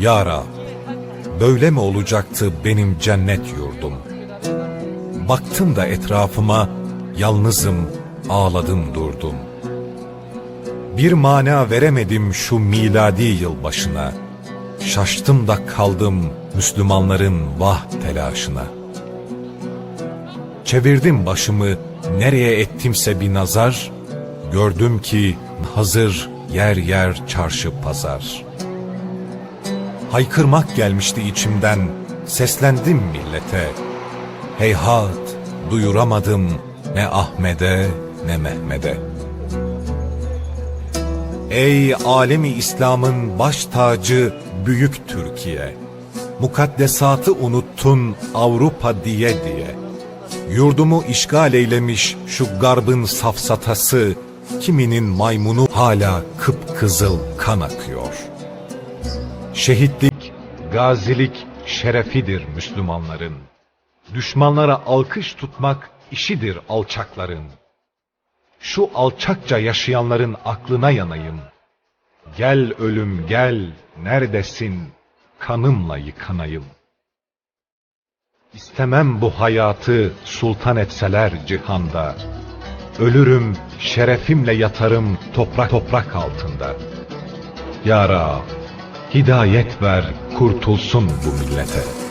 Ya Rab, böyle mi olacaktı benim cennet yurdum? Baktım da etrafıma, yalnızım, ağladım durdum. Bir mana veremedim şu miladi yılbaşına. Şaştım da kaldım Müslümanların vah telaşına. Çevirdim başımı nereye ettimse bir nazar, gördüm ki hazır yer yer çarşı pazar. Haykırmak gelmişti içimden, seslendim millete. Heyhat, duyuramadım ne Ahmet'e ne Mehmet'e. Ey alemi İslam'ın baş tacı büyük Türkiye. Mukaddesatı unuttun Avrupa diye diye. Yurdumu işgal eylemiş şu garbın safsatası, kiminin maymunu hala kıpkızıl kan akıyor. Şehitlik, gazilik şerefidir Müslümanların. Düşmanlara alkış tutmak işidir alçakların. Şu alçakça yaşayanların aklına yanayım. Gel ölüm gel, neredesin? Kanımla yıkanayım. İstemem bu hayatı sultan etseler cihanda. Ölürüm, şerefimle yatarım toprak toprak altında. Ya Rab, hidayet ver, kurtulsun bu millete.